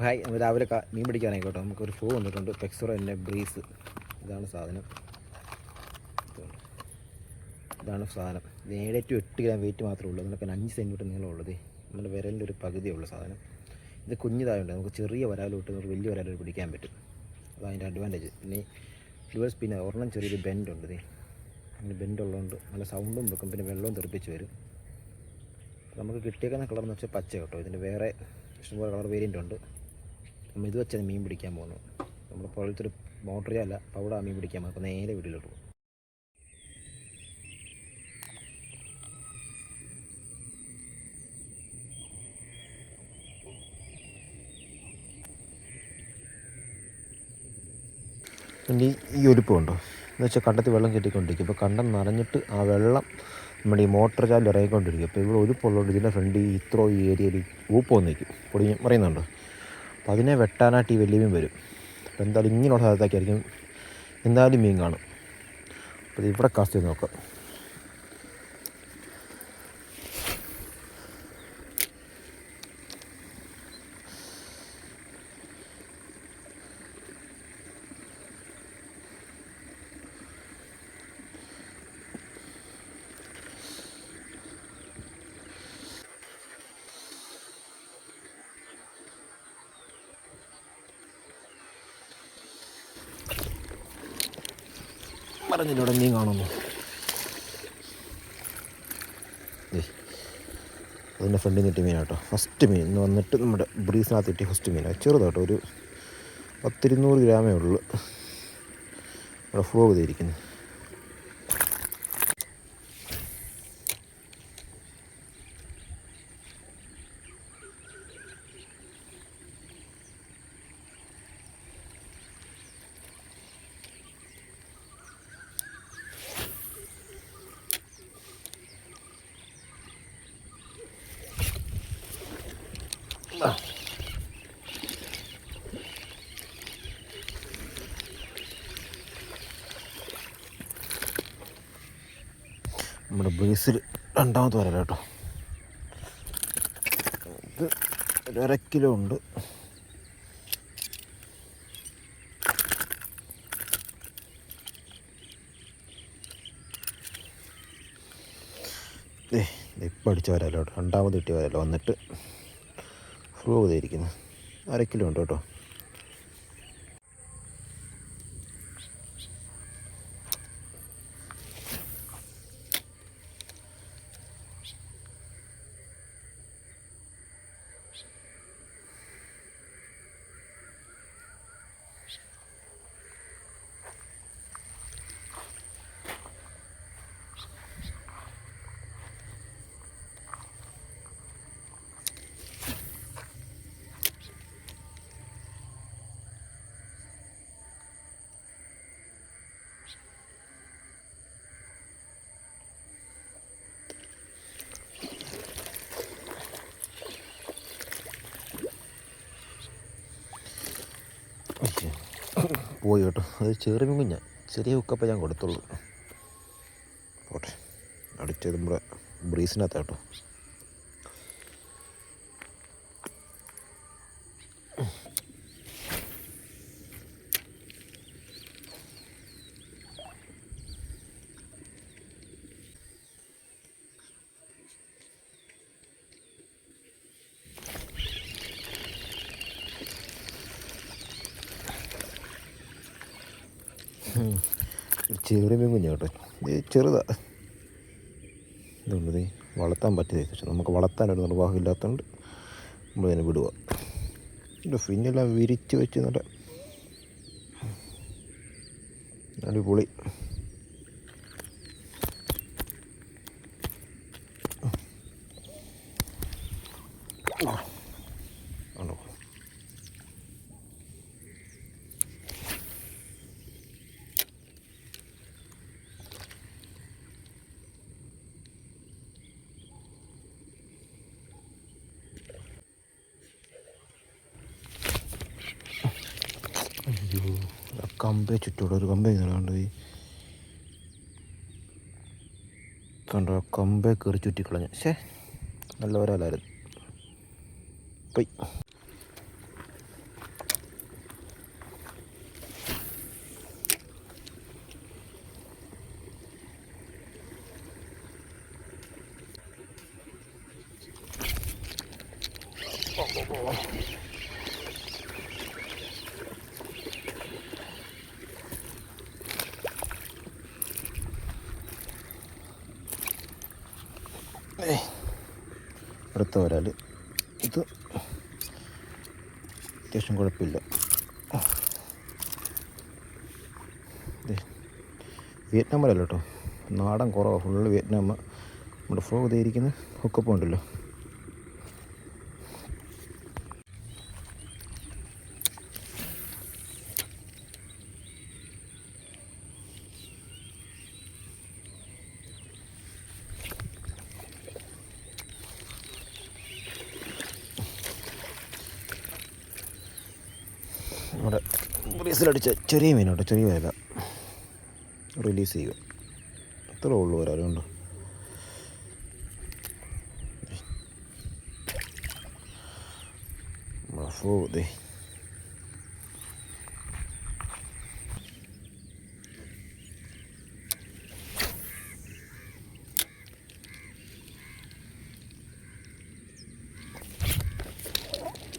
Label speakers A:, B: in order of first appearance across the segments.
A: Hi നമ്മൾ രാവിലെ മീൻ പിടിക്കാനായിക്കോട്ടെ നമുക്കൊരു ഫോ വന്നിട്ടുണ്ട്. പെക്സുറ എന്റെ ബ്രീസ്. ഇതാണ് സാധനം. ഇതാണ് സാധനം. ഏഴ് ടു എട്ട് ഗ്രാം വെയിറ്റ് മാത്രമേ ഉള്ളൂ. നമുക്ക് അഞ്ച് സെന്റിമീറ്റർ നീളമുള്ളത് നമ്മുടെ വിരലിന്റെ ഒരു പകുതിയുള്ള സാധനം. ഇത് കുഞ്ഞിതായുണ്ട് നമുക്ക് ചെറിയ വരാലോട്ട് നമുക്ക് വലിയ വരാലോട്ട് പിടിക്കാൻ പറ്റും. അതാണ് അതിന്റെ അഡ്വാന്റേജ് പിന്നെ ഫ്ലുവൽ സ്പിന്നർ ഒരെണ്ണം ചെറിയൊരു ബെൻഡ് ഉണ്ട്. ഇത് അതിന് ബെൻഡ് ഉള്ളതുകൊണ്ട് നല്ല സൗണ്ടും വെക്കും. പിന്നെ വെള്ളവും തെറിപ്പിച്ച് വരും. നമുക്ക് കിട്ടിയേക്കുന്ന കളർ എന്ന് വെച്ചാൽ പച്ച കേട്ടോ. ഇതിന്റെ വേറെ ഇഷ്ടംപോലെ കളർ വേരിയന്റ് ഉണ്ട്. നമ്മൾ ഇത് വെച്ചാൽ മീൻ പിടിക്കാൻ പോകുന്നു. നമ്മൾ പുറത്തൊരു ഒരു മോട്ടറിയല്ല അവിടെ മീൻ പിടിക്കാൻ പോകും അപ്പോൾ നേരെ വീട്ടിലോട്ട് പോകും. പിന്നെ ഈ ഒലിപ്പുണ്ടോ എന്ന് വെച്ചാൽ കണ്ടത്തിൽ വെള്ളം കെട്ടിക്കൊണ്ടിരിക്കും. ഇപ്പോൾ കണ്ടം നിറഞ്ഞിട്ട് ആ വെള്ളം നമ്മുടെ ഈ മോട്ടർ ചാലിൽ ഇറങ്ങിക്കൊണ്ടിരിക്കും അപ്പോൾ ഇവിടെ ഒലിപ്പുള്ളതുകൊണ്ട് ഇതിന്റെ ഫ്രണ്ട് ഈ ഇത്രോ ഈ ഏരിയയിൽ ഊപ്പ് വന്നിരിക്കും പൊടി പറയുന്നുണ്ട്. അപ്പോൾ അതിനെ വെട്ടാനായിട്ട് ഈ വലിയ മീൻ വരും. അപ്പോൾ എന്തായാലും ഇങ്ങനെയുള്ള സ്ഥലത്തേക്കായിരിക്കും എന്തായാലും മീൻ കാണും. അപ്പോൾ ഇവിടെ കാസ്റ്റ് നോക്കാം. പറഞ്ഞില്ല ഇവിടെ മീൻ കാണുന്നു അതിന്റെ ഫ്രണ്ടിൽ കിട്ടിയ മീനാട്ടോ ഫസ്റ്റ് മീൻ ഇന്ന് വന്നിട്ട് നമ്മുടെ ബ്രീസിനകത്ത് കിട്ടിയ ഫസ്റ്റ് മീൻ ചെറുതാട്ടോ ഒരു പത്തിരുന്നൂറ് ഗ്രാമേ ഉള്ളൂ. ഇവിടെ ഫ്ലോ ചെയ്തിരിക്കുന്നു നമ്മുടെ ബേസിൽ രണ്ടാമത്തെ വരല കേട്ടോ. ഇത് ഒരു അര കിലോ ഉണ്ട്. ഇപ്പം അടിച്ച വരാലോ രണ്ടാമത് കിട്ടിയ വരാലോ വന്നിട്ട്. ഫ്ലോ ചെയ്തിരിക്കുന്നത് അര ഉണ്ട് കേട്ടോ അയ്യോ. പോയി കേട്ടോ. അത് ചെറിയ കുഞ്ഞ ചെറിയ ഹുക്കപ്പം ഞാൻ കൊടുത്തുള്ളൂ. പോട്ടെ. അടിച്ചത് നമ്മുടെ ബ്രീസിനകത്ത് കേട്ടോ. ചെറിയ മീൻ കുഞ്ഞ കേട്ടോ ഇത് ചെറുതാ. ഇതുകൊണ്ട് ഇത് വളർത്താൻ പറ്റിയത് പക്ഷെ നമുക്ക് വളർത്താനൊരു നിർവാഹം ഇല്ലാത്തതുകൊണ്ട് നമ്മളിതിനെ വിടുക എന്റെ ഫിന്നെല്ലാം വിരിച്ച് വെച്ച് നല്ല അടിപൊളി. അയ്യോ ആ കമ്പേ ചുറ്റോടെ ഒരു കമ്പ കണ്ടു കണ്ടോ കമ്പേ കയറി ചുറ്റിക്കളഞ്ഞു. ശേ നല്ല ഒരാളായിരുന്നു പോയി. അടുത്ത ഒരാൾ ഇത് അത്യാവശ്യം കുഴപ്പമില്ല. വിയറ്റ്നാം വരല്ലോ കേട്ടോ? നാടൻ കുറവാണ് ഫുള്ള് വിയറ്റ്നാം നമ്മുടെ ഫ്ലോ ഇതായിരിക്കുന്ന ഹുക്കപ്പ് ഉണ്ടല്ലോ നമ്മുടെ ബ്രീസിലടിച്ച ചെറിയ മീനോട്ടോ ചെറിയ വില. റിലീസ് ചെയ്യുക. അത്രേ ഉള്ളൂ ഒരാളുണ്ടോ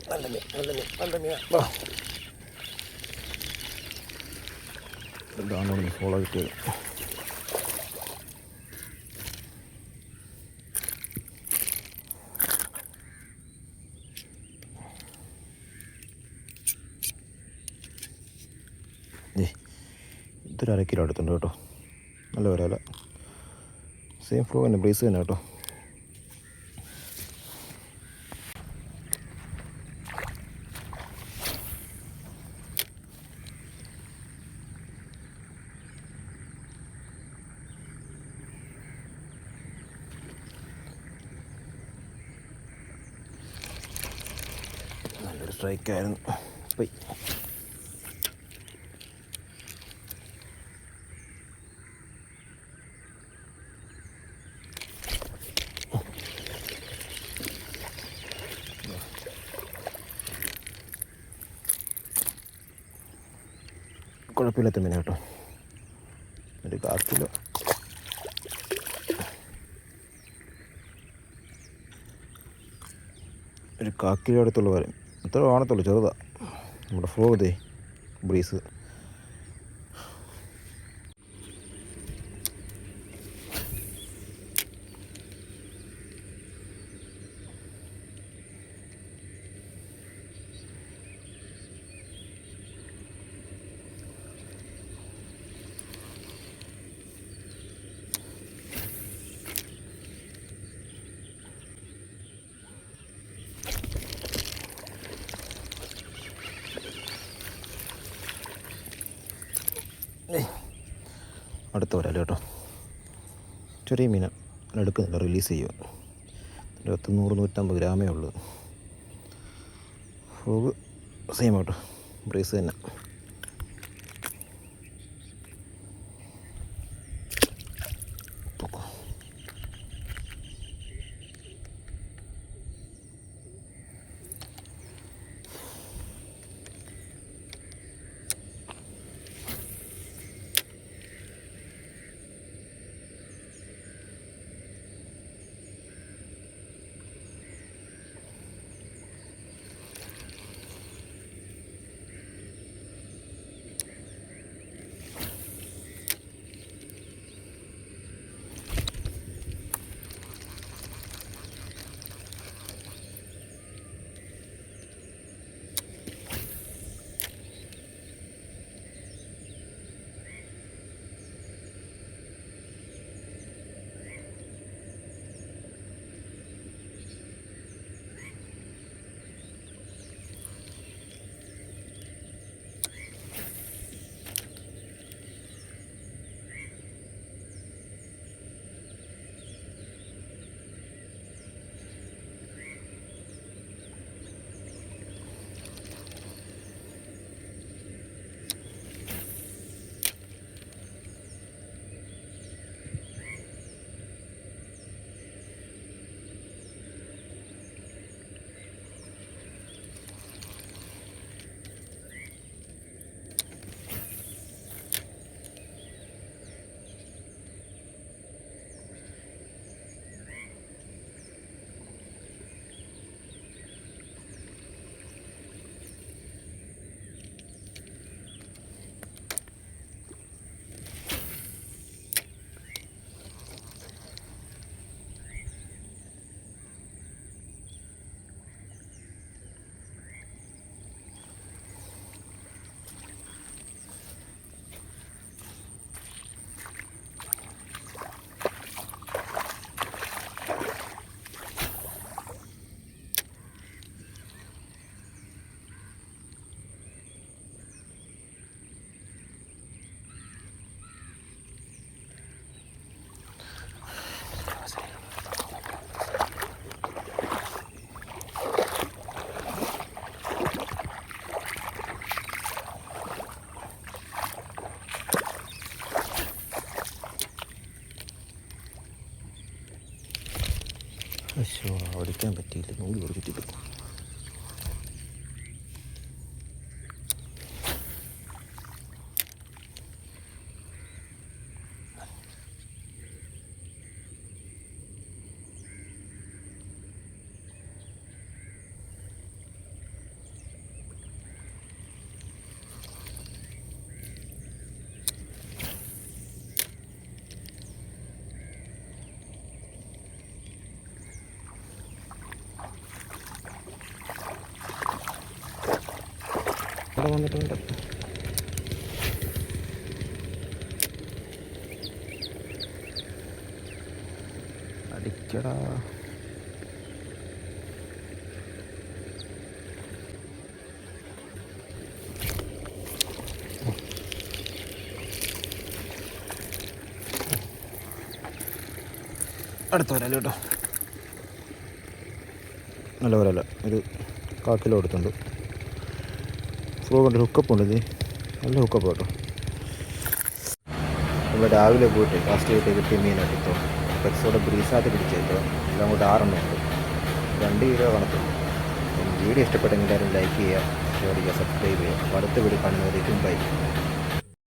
A: നല്ല നല്ല നല്ല ഇതാണ് ഒന്ന് ഫോളോ കിട്ടിയത്. ഇതൊരു അര കിലോ അടുത്തുണ്ട് കേട്ടോ. നല്ല വരാല സെയിം ഫ്ലോ തന്നെ ബ്രീസ് തന്നെ കേട്ടോ. സ്ട്രൈക്കായിരുന്നു പോയി. കുഴപ്പമില്ലാത്ത മീന കേട്ടോ. ഒരു കാ കിലോ. ഒരു കാക്കിലോ കിലോ അടുത്തുള്ള വരും. അത്ര കാണത്തുള്ളൂ ചെറുതാണ് നമ്മുടെ ഫ്ലോ ഇതേ ബ്രീസ്. അടുത്ത വരാം കേട്ടോ? ചെറിയ മീന എടുക്കുന്നില്ല റിലീസ് ചെയ്യുക ഇരുപത്തി നൂറ് നൂറ്റമ്പത് ഗ്രാമേ ഉള്ളൂ. ഫോഗ് സെയിം കേട്ടോ ബ്രീസ് തന്നെ. അശ്ശോ അടിക്കാൻ പറ്റിയില്ല. നൂൽ കൊടുത്തിട്ട് ഇവിടെ വന്നിട്ടുണ്ട്. അടിക്കടാ. അടുത്ത വരാലോ കേട്ടോ. നല്ല വരല്ല ഒരു കാക്കിലോ എടുത്തുണ്ട്. കൊണ്ട് ഹുക്കപ്പ് ഉണ്ട് നല്ല ഹുക്കപ്പ് കേട്ടോ നമ്മൾ രാവിലെ പോയിട്ട് ഫാസ്റ്റ് ചെയ്തിട്ട് കിട്ടിയ മീനാണ് കേട്ടോ പെക്സോടെ ബ്രീസായിട്ട് പിടിച്ചേട്ടോ എല്ലാം കൂടെ ആറെണ്ണം ഉണ്ട്. രണ്ട് കിലോ കണക്കുണ്ട് വീഡിയോ ഇഷ്ടപ്പെട്ടെങ്കിൽ എല്ലാവരും ലൈക്ക് ചെയ്യുക ഷെയർ ചെയ്യുക സബ്സ്ക്രൈബ് ചെയ്യുക. അടുത്ത വീഡിയോ കാണുന്നവരേക്കും ബൈ